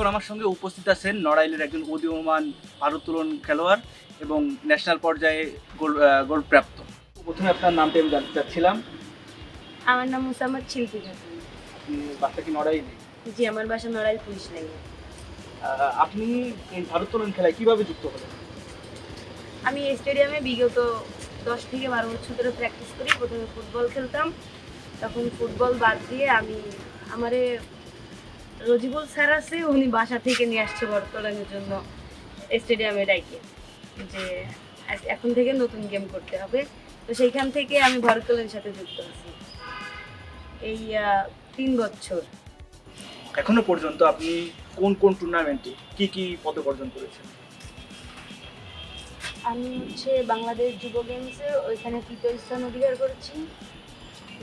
এখন আমার সঙ্গে উপস্থিত আছেন নড়াইলের একজন উদীয়মান ভারোত্তোলন খেলোয়াড় এবং ন্যাশনাল পর্যায়ে গোল আহ, গোল প্রাপ্ত প্রথমে আপনার নামটা আমি জানতে চাচ্ছিলাম। আমার নাম মুসাম্মদ শিল্পী খাতুন আপনি বাচ্চা কি নড়াইলে? জি আমার বাসা নড়াইল পুলিশ লাইনে। আপনি এই ভারোত্তোলন খেলায় কীভাবে যুক্ত হলেন? আমি স্টেডিয়ামে বিগত দশ থেকে বারো বছর ধরে প্র্যাকটিস করি। প্রথমে ফুটবল খেলতাম তখন ফুটবল বাদ দিয়ে আমি আমারে রজিবুল স্যার আছে উনি বাসা থেকে নিয়ে আসছে বর্তমানের জন্য স্টেডিয়ামে ডাইকে যে আজ- এখন থেকে নতুন গেম করতে হবে। তো সেইখান থেকে আমি ভারতলের সাথে যুক্ত আছি। এই তিন বছর। এখনও পর্যন্ত আপনি কোন কোন টুর্নামেন্টে কি কি পদক অর্জন করেছেন? আমি হচ্ছে বাংলাদেশ যুব গেমসে ওইখানে তৃতীয় স্থান অধিকার করেছি।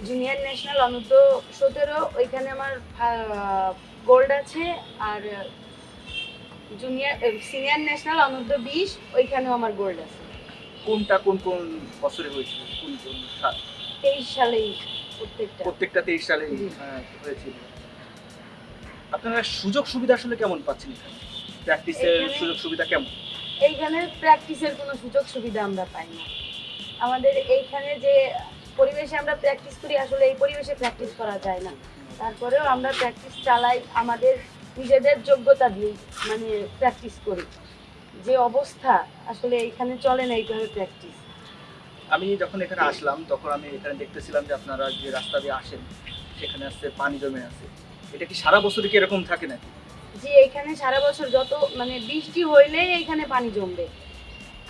জুনিয়র ন্যাশনাল অনূর্ধ্ব সতেরো ওইখানে আমার গোল্ড আছে আর জুনিয়র সিনিয়র ন্যাশনাল অনূর্ধ্ব বিশ ওইখানেও আমার গোল্ড আছে। কোনটা কোন কোন বছরে হয়েছিল? কোন কোন সাল? তেইশ সালেই প্রত্যেকটা। প্রত্যেকটা তেইশ সালে হয়েছিল। আপনারা সুযোগ সুবিধা আসলে কেমন পাচ্ছেন এখানে? প্র্যাকটিসের সুযোগ সুবিধা কেমন? এইখানে প্র্যাকটিসের কোনো সুযোগ সুবিধা আমরা পাই না। আমাদের এইখানে যে পরিবেশে আমরা প্র্যাকটিস করি আসলে এই পরিবেশে প্র্যাকটিস করা যায় না। তারপরেও আমরা প্র্যাকটিস চালাই আমাদের নিজেদের যোগ্যতা দিয়ে মানে প্র্যাকটিস করি। যে অবস্থা আসলে এইখানে চলে না এইভাবে প্র্যাকটিস আমি যখন এখানে আসলাম তখন আমি এখানে দেখতেছিলাম যে আপনারা যে রাস্তা দিয়ে আসেন সেখানে আসছে পানি জমে আছে। এটা কি সারা বছরই কি এরকম থাকে নাকি? যে এইখানে সারা বছর যত মানে বৃষ্টি হইলেই এইখানে পানি জমবে।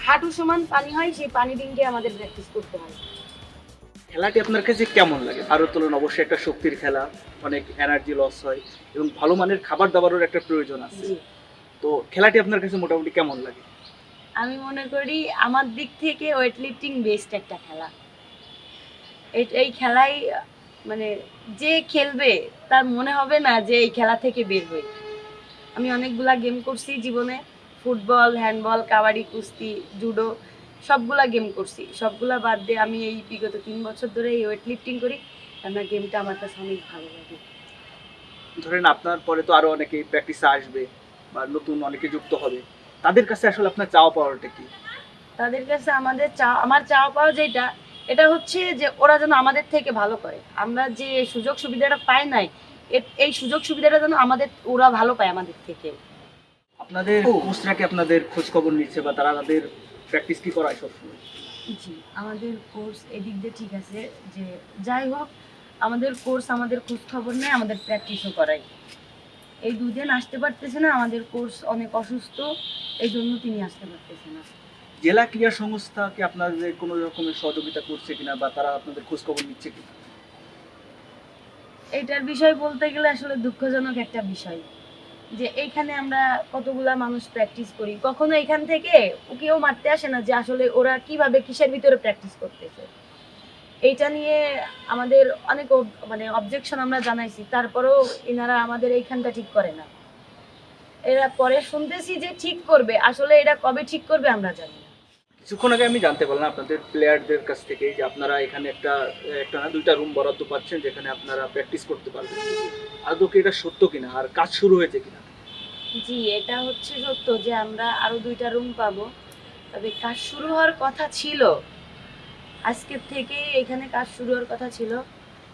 হাঁটু সমান পানি হয় সেই পানি দিনকে আমাদের প্র্যাকটিস করতে হয়। খেলাটি আপনার কাছে কেমন লাগে? ভারোত্তোলন অবশ্যই একটা শক্তির খেলা অনেক এনার্জি লস হয় এবং ভালো মানের খাবার দাবারের একটা প্রয়োজন আছে। তো খেলাটি আপনার কাছে মোটামুটি কেমন লাগে? আমি মনে করি আমার দিক থেকে ওয়েট লিফটিং বেস্ট একটা খেলা। এই- এই খেলাই মানে যে খেলবে তার মনে হবে না যে এই খেলা থেকে বের হই আমি অনেকগুলা গেম করছি জীবনে। ফুটবল হ্যান্ডবল কাবাডি কুস্তি জুডো সবগুলা গেম করছি। সবগুলা বাদ দিয়ে আমি এই বিগত তিন বছর ধরে এই ওয়েট লিফটিং করি কেননা গেমটা আমার কাছে অনেক ভালো লাগে। ধরেন আপনার পরে তো আরও অনেকে প্র্যাকটিসে আসবে বা নতুন অনেকে যুক্ত হবে। তাদের কাছে আসলে আপনার চাওয়া পাওয়াটা কি? তাদের কাছে আমাদের চা আমার চাওয়া পাওয়া যেটা এটা হচ্ছে যে ওরা যেন আমাদের থেকে ভালো করে। আমরা যে সুযোগ সুবিধাটা পাই নাই এই সুযোগ সুবিধাটা যেন আমাদের ওরা ভালো পায় আমাদের থেকে আপনাদের কোচরা কি আপনাদের খোঁজ খবর নিচ্ছে বা তারা তাদের প্র্যাকটিস কি করায় সবসময়? জি আমাদের কোর্স এদিক দিয়ে ঠিক আছে যে যাই হোক আমাদের কোর্স আমাদের খোঁজ খবর নেয় আমাদের প্র্যাকটিসও করায়। এই দুদিন আসতে পারতেছে না আমাদের কোর্স অনেক অসুস্থ এই জন্য তিনি আসতে পারতেছে না। জেলা ক্রীড়া সংস্থা কি আপনাদের কোনো রকমের সহযোগিতা করছে কিনা বা তারা আপনাদের খোঁজ খবর নিচ্ছে কিনা? এটার বিষয় বলতে গেলে আসলে দুঃখজনক একটা বিষয়। যে এইখানে আমরা কতগুলা মানুষ প্র্যাকটিস করি। কখনো এখান থেকে কেউ মারতে আসে না যে আসলে ওরা কীভাবে কিসের ভিতরে প্র্যাকটিস করতেছে। এইটা নিয়ে আমাদের অনেক মানে অবজেকশন আমরা জানাইছি, তারপরেও এনারা আমাদের এইখানটা ঠিক করে না। এরা পরে শুনতেছি যে ঠিক করবে, আসলে এটা কবে ঠিক করবে আমরা জানি কিছুক্ষণ আগে আমি জানতে পারলাম আপনাদের প্লেয়ারদের কাছ থেকে যে আপনারা এখানে একটা একটা না দুইটা রুম বরাদ্দ পাচ্ছেন যেখানে আপনারা প্র্যাকটিস করতে পারবেন। আদৌ কি এটা সত্য কিনা? আর কাজ শুরু হয়েছে কিনা? জি এটা হচ্ছে সত্য যে আমরা আরও দুইটা রুম পাবো। তবে কাজ শুরু হওয়ার কথা ছিল। আজকের থেকে এখানে কাজ শুরু হওয়ার কথা ছিল।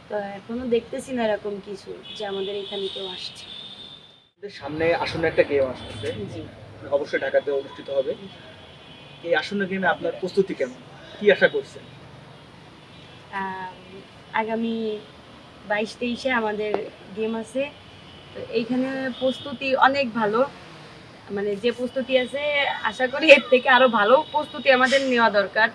তো এখনও দেখতেছি না এরকম কিছু যে আমাদের এখানে কেউ আসছে। সামনে আসন্ন একটা গেম আসতেছে জি। অবশ্যই ঢাকাতে অনুষ্ঠিত হবে। এই আসন্ন গেমে আপনার প্রস্তুতি কেমন? কি আশা করছেন? আগামী বাইশ তেইশে আমাদের গেম আছে। তো এইখানে প্রস্তুতি অনেক ভালো। মানে যে প্রস্তুতি আছে, আশা করি এর থেকে আরও ভালো প্রস্তুতি আমাদের নেওয়া দরকার।